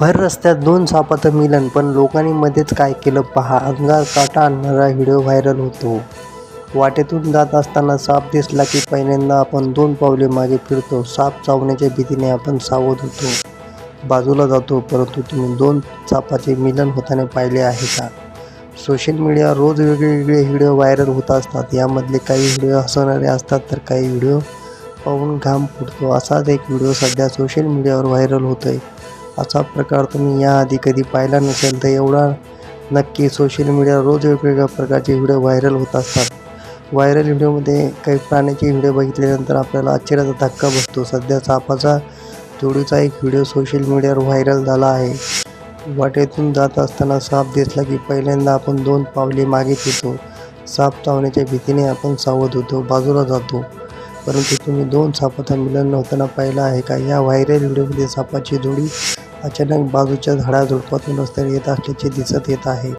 भर रस्त्यात दोन सापाचं मिलन पण लोकांनी मध्येच काय केलं पहा. अंगार काटा आणणारा व्हिडिओ व्हायरल होतो. वाटेतून जात असताना साप दिसला की पहिल्यांदा आपण दोन पावले मागे फिरतो. साप चावण्याच्या भीतीने आपण सावध होतो. बाजूला जातो परंतु तुम्ही दोन सापाचे मिलन होताना पाहिले आहे का? सोशल मीडियावर रोज वेगवेगळे व्हिडिओ व्हायरल होत असतात. यामधले काही व्हिडिओ हसवणारे असतात तर काही व्हिडिओ पाहून घाम फुटतो. असाच एक व्हिडिओ सध्या सोशल मीडियावर व्हायरल होतो आहे असा प्रकार तुम्ही याआधी कधी पाहिला नसेल तर एवढा नक्की सोशल मीडियावर रोज वेगवेगळ्या प्रकारचे व्हिडिओ व्हायरल होत असतात. व्हायरल व्हिडिओमध्ये काही प्राण्याचे व्हिडिओ बघितल्यानंतर आपल्याला आश्चर्याचा धक्का बसतो. सध्या सापाचा जोडीचा एक व्हिडिओ सोशल मीडियावर व्हायरल झाला आहे. वाटेतून जात असताना साप दिसला की पहिल्यांदा आपण दोन पावले मागे फिरतो. साप चावण्याच्या भीतीने आपण सावध होतो बाजूला जातो. परंतु तुम्ही दोन सापाचा मिलन होताना पाहिलं आहे का? या व्हायरल व्हिडिओमध्ये सापाची जोडी अचानक बाजूच्या झाडाझुडपातून रस्त्यावर येत असल्याचे दिसत येत आहे.